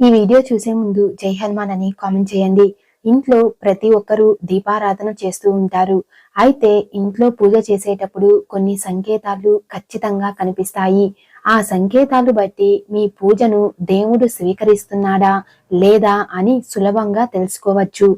ఈ వీడియో చూసే ముందు జై హనుమాన్ అని కామెంట్ చేయండి. ఇంట్లో ప్రతి ఒక్కరూ దీపారాధన చేస్తూ ఉంటారు. అయితే ఇంట్లో పూజ చేసేటప్పుడు కొన్ని సంకేతాలు ఖచ్చితంగా కనిపిస్తాయి. ఆ సంకేతాలు బట్టి మీ పూజను దేవుడు స్వీకరిస్తున్నాడా లేదా అని సులభంగా తెలుసుకోవచ్చు.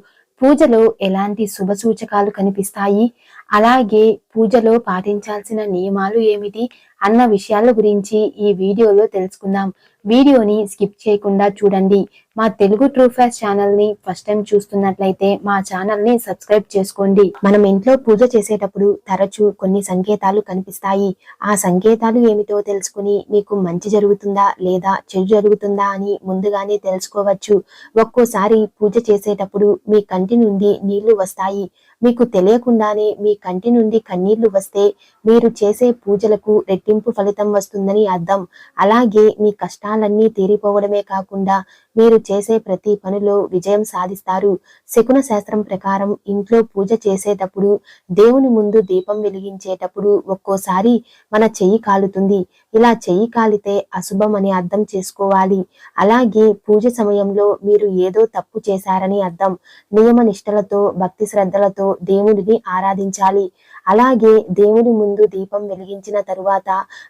పూజలో ఎలాంటి శుభ సూచకాలు కనిపిస్తాయి? అలాగే పూజలో పాటించాల్సిన నియమాలు ఏమిటి? అన్న విషయాల గురించి ఈ వీడియోలో తెలుసుకుందాం. వీడియోని స్కిప్ చేయకుండా చూడండి. మా తెలుగు ట్రూ ఫ్యాస్ ఛానల్ని ఫస్ట్ టైం చూస్తున్నట్లయితే మా ఛానల్ని సబ్స్క్రైబ్ చేసుకోండి. మనం ఇంట్లో పూజ చేసేటప్పుడు తరచూ కొన్ని సంకేతాలు కనిపిస్తాయి. ఆ సంకేతాలు ఏమిటో తెలుసుకుని మీకు మంచి జరుగుతుందా లేదా చెడు జరుగుతుందా అని ముందుగానే తెలుసుకోవచ్చు. ఒక్కోసారి పూజ చేసేటప్పుడు మీ కంటి నుండి నీళ్ళు వస్తాయి. మీకు తెలియకుండానే మీ కంటి నుండి కన్నీళ్ళు వస్తే మీరు చేసే పూజలకు రెట్టింపు ఫలితం వస్తుందని అర్థం. అలాగే మీ కష్టాలన్నీ తీరిపోవడమే కాకుండా మీరు చేసే ప్రతి పనిలో విజయం సాధిస్తారు. శకున శాస్త్రం ప్రకారం ఇంట్లో పూజ చేసేటప్పుడు దేవుని ముందు దీపం వెలిగించేటప్పుడు ఒక్కోసారి మన చెయ్యి కాలుతుంది. ఇలా చెయ్యి కాలితే అశుభం అని అర్థం చేసుకోవాలి. అలాగే పూజ సమయంలో మీరు ఏదో తప్పు చేశారని అర్థం. నియమ నిష్టలతో భక్తి శ్రద్ధలతో దేవుడిని ఆరాధించాలి. అలాగే దేవుడి ముందు దీపం వెలిగించిన తరువాత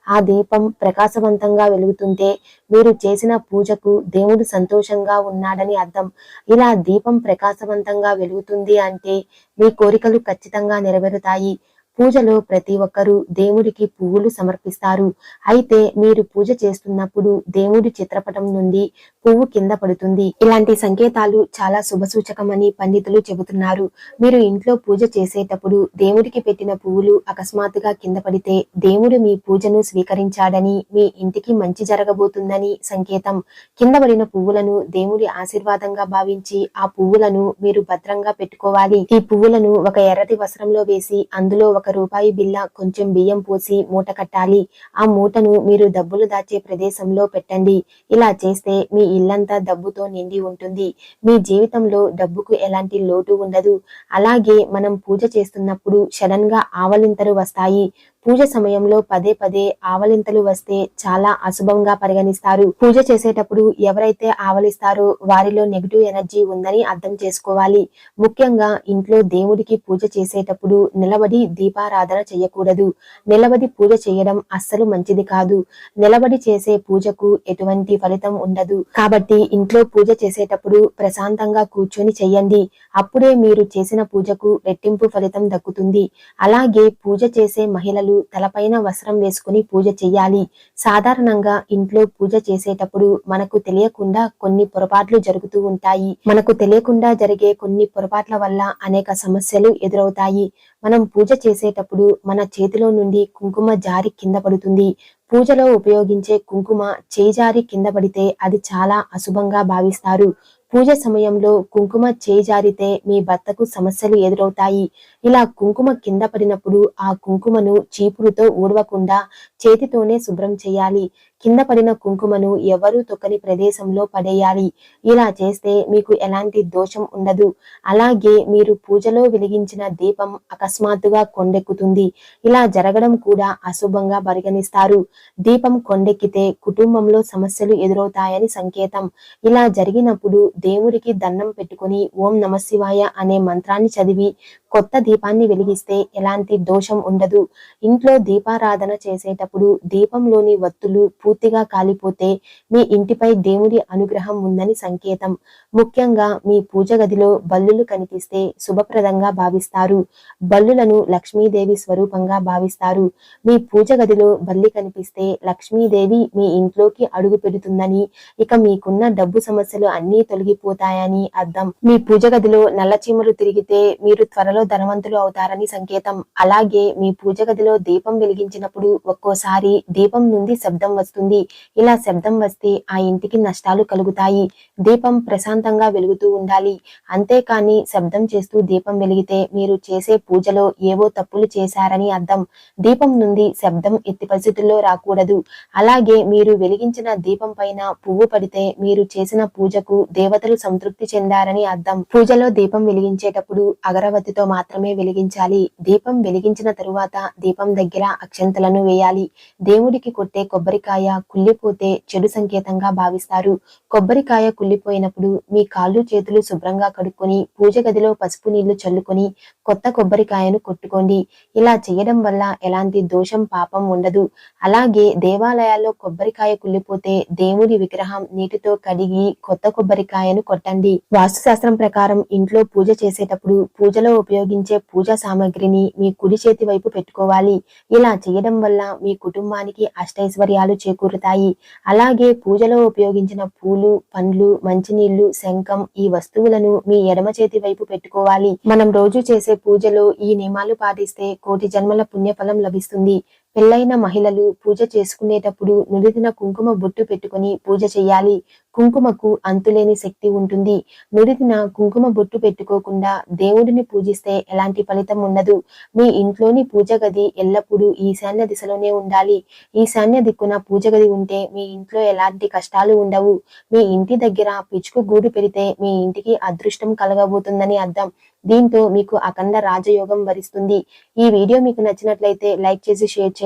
ఆ దీపం ప్రకాశవంతంగా వెలుగుతుంటే మీరు చేసిన పూజకు దేవుడు సంతోషంగా ఉన్నాడని అర్థం. ఇలా దీపం ప్రకాశవంతంగా వెలుగుతుంది అంటే మీ కోరికలు ఖచ్చితంగా నెరవేరుతాయి. పూజలో ప్రతి ఒక్కరూ దేవుడికి పువ్వులు సమర్పిస్తారు. అయితే మీరు పూజ చేస్తున్నప్పుడు దేవుడి చిత్రపటం నుండి పువ్వు కింద పడుతుంది. ఇలాంటి సంకేతాలు చాలా శుభసూచకమని పండితులు చెబుతున్నారు. మీరు ఇంట్లో పూజ చేసేటప్పుడు దేవుడికి పెట్టిన పువ్వులు అకస్మాత్తుగా కింద పడితే దేవుడు మీ పూజను స్వీకరించాడని మీ ఇంటికి మంచి జరగబోతుందని సంకేతం. కింద పడిన పువ్వులను దేవుడి ఆశీర్వాదంగా భావించి ఆ పువ్వులను మీరు భద్రంగా పెట్టుకోవాలి. ఈ పువ్వులను ఒక ఎర్రటి వస్త్రంలో వేసి అందులో ఒక రూపాయి బిల్ల కొంచెం బియ్యం పోసి మూట కట్టాలి. ఆ మూటను మీరు డబ్బులు దాచే ప్రదేశంలో పెట్టండి. ఇలా చేస్తే మీ ఇల్లంతా డబ్బుతో నిండి ఉంటుంది. మీ జీవితంలో డబ్బుకు ఎలాంటి లోటు ఉండదు. అలాగే మనం పూజ చేస్తున్నప్పుడు సడన్గా ఆవలింతలు వస్తాయి. పూజ సమయంలో పదే పదే ఆవలింతలు వస్తే చాలా అశుభంగా పరిగణిస్తారు. పూజ చేసేటప్పుడు ఎవరైతే ఆవలిస్తారో వారిలో నెగిటివ్ ఎనర్జీ ఉందని అర్థం చేసుకోవాలి. ముఖ్యంగా ఇంట్లో దేవుడికి పూజ చేసేటప్పుడు నిలబడి దీపారాధన చేయకూడదు. నిలబడి పూజ చేయడం అస్సలు మంచిది కాదు. నిలబడి చేసే పూజకు ఎటువంటి ఫలితం ఉండదు. కాబట్టి ఇంట్లో పూజ చేసేటప్పుడు ప్రశాంతంగా కూర్చొని చెయ్యండి. అప్పుడే మీరు చేసిన పూజకు రెట్టింపు ఫలితం దక్కుతుంది. అలాగే పూజ చేసే మహిళలు తలపైన వస్త్రం వేసుకుని పూజ చెయ్యాలి. సాధారణంగా ఇంట్లో పూజ చేసేటప్పుడు మనకు తెలియకుండా కొన్ని పొరపాట్లు జరుగుతూ ఉంటాయి. మనకు తెలియకుండా జరిగే కొన్ని పొరపాట్ల వల్ల అనేక సమస్యలు ఎదురవుతాయి. మనం పూజ చేసేటప్పుడు మన చేతిలో నుండి కుంకుమ జారి కింద పడుతుంది. పూజలో ఉపయోగించే కుంకుమ చేజారి కింద పడితే అది చాలా అశుభంగా భావిస్తారు. పూజ సమయంలో కుంకుమ చేజారితే మీ భర్తకు సమస్యలు ఎదురవుతాయి. ఇలా కుంకుమ కింద పడినప్పుడు ఆ కుంకుమను చీపురుతో ఊడవకుండా చేతితోనే శుభ్రం చేయాలి. కింద పడిన కుంకుమను ఎవరూ తొక్కని ప్రదేశంలో పడేయాలి. ఇలా చేస్తే మీకు ఎలాంటి దోషం ఉండదు. అలాగే మీరు పూజలో వెలిగించిన దీపం అకస్మాత్తుగా కొండెక్కుతుంది. ఇలా జరగడం కూడా అశుభంగా పరిగణిస్తారు. దీపం కొండెక్కితే కుటుంబంలో సమస్యలు ఎదురవుతాయని సంకేతం. ఇలా జరిగినప్పుడు దేవుడికి దండం పెట్టుకుని ఓం నమశివాయ అనే మంత్రాన్ని చదివి కొత్త దీపాన్ని వెలిగిస్తే ఎలాంటి దోషం ఉండదు. ఇంట్లో దీపారాధన చేసేటప్పుడు దీపంలోని వత్తులు పూర్తిగా కాలిపోతే మీ ఇంటిపై దేవుడి అనుగ్రహం ఉందని సంకేతం. ముఖ్యంగా మీ పూజ గదిలో బల్లులు కనిపిస్తే శుభప్రదంగా భావిస్తారు. బల్లులను లక్ష్మీదేవి స్వరూపంగా భావిస్తారు. మీ పూజ గదిలో బల్లి కనిపిస్తే లక్ష్మీదేవి మీ ఇంట్లోకి అడుగు పెడుతుందని ఇక మీకున్న డబ్బు సమస్యలు అన్నీ తొలగిపోతాయని అర్థం. మీ పూజ గదిలో నల్ల చీమలు తిరిగితే మీరు త్వరలో ధనవంతులు అవుతారని సంకేతం. అలాగే మీ పూజ గదిలో దీపం వెలిగించినప్పుడు ఒక్కోసారి దీపం నుండి శబ్దం వస్తుంది. ఇలా శబ్దం వస్తే ఆ ఇంటికి నష్టాలు కలుగుతాయి. దీపం ప్రశాంతంగా వెలుగుతూ ఉండాలి. అంతేకాని శబ్దం చేస్తూ దీపం వెలిగితే మీరు చేసే పూజలో ఏవో తప్పులు చేశారని అర్థం. దీపం నుండి శబ్దం ఎత్తి పరిస్థితుల్లో రాకూడదు. అలాగే మీరు వెలిగించిన దీపం పైన పువ్వు పడితే మీరు చేసిన పూజకు దేవతలు సంతృప్తి చెందారని అర్థం. పూజలో దీపం వెలిగించేటప్పుడు అగరవత్తితో మాత్రమే వెలిగించాలి. దీపం వెలిగించిన తరువాత దీపం దగ్గర అక్షంతలను వేయాలి. దేవుడికి కొట్టే కొబ్బరికాయ కుళ్ళిపోతే చెడు సంకేతంగా భావిస్తారు. కొబ్బరికాయ కుళ్ళిపోయినప్పుడు మీ కాళ్ళు చేతులు శుభ్రంగా కడుక్కొని పూజ గదిలో పసుపు నీళ్ళు చల్లుకొని కొత్త కొబ్బరికాయను కొట్టుకోండి. ఇలా చేయడం వల్ల ఎలాంటి దోషం పాపం ఉండదు. అలాగే దేవాలయాల్లో కొబ్బరికాయ కుళ్ళిపోతే దేవుడి విగ్రహం నీటితో కడిగి కొత్త కొబ్బరికాయను కొట్టండి. వాస్తుశాస్త్రం ప్రకారం ఇంట్లో పూజ చేసేటప్పుడు పూజలో ఉపయోగించే పూజా సామాగ్రిని మీ కుడి చేతి వైపు పెట్టుకోవాలి. ఇలా చేయడం వల్ల మీ కుటుంబానికి అష్టైశ్వర్యాలు చేకూరుతాయి. అలాగే పూజలో ఉపయోగించిన పూలు పండ్లు మంచినీళ్ళు శంఖం ఈ వస్తువులను మీ ఎడమ చేతి వైపు పెట్టుకోవాలి. మనం రోజు చేసే పూజలో ఈ నియమాలు పాటిస్తే కోటి జన్మల పుణ్యఫలం లభిస్తుంది. పెళ్ళైన మహిళలు పూజ చేసుకునేటప్పుడు నుడిదిన కుంకుమ బొట్టు పెట్టుకొని పూజ చేయాలి కుంకుమకు అంతులేని శక్తి ఉంటుంది. నుడిదిన కుంకుమ బొట్టు పెట్టుకోకుండా దేవుడిని పూజిస్తే ఎలాంటి ఫలితం ఉండదు. మీ ఇంట్లోని పూజ గది ఎల్లప్పుడూ ఈశాన్య దిశలోనే ఉండాలి. ఈశాన్య దిక్కున పూజ గది ఉంటే మీ ఇంట్లో ఎలాంటి కష్టాలు ఉండవు. మీ ఇంటి దగ్గర పిచ్చుకు గూడు పెడితే మీ ఇంటికి అదృష్టం కలగబోతుందని అర్థం. దీంతో మీకు అఖండ రాజయోగం వరిస్తుంది. ఈ వీడియో మీకు నచ్చినట్లయితే లైక్ చేసి షేర్ చేయండి.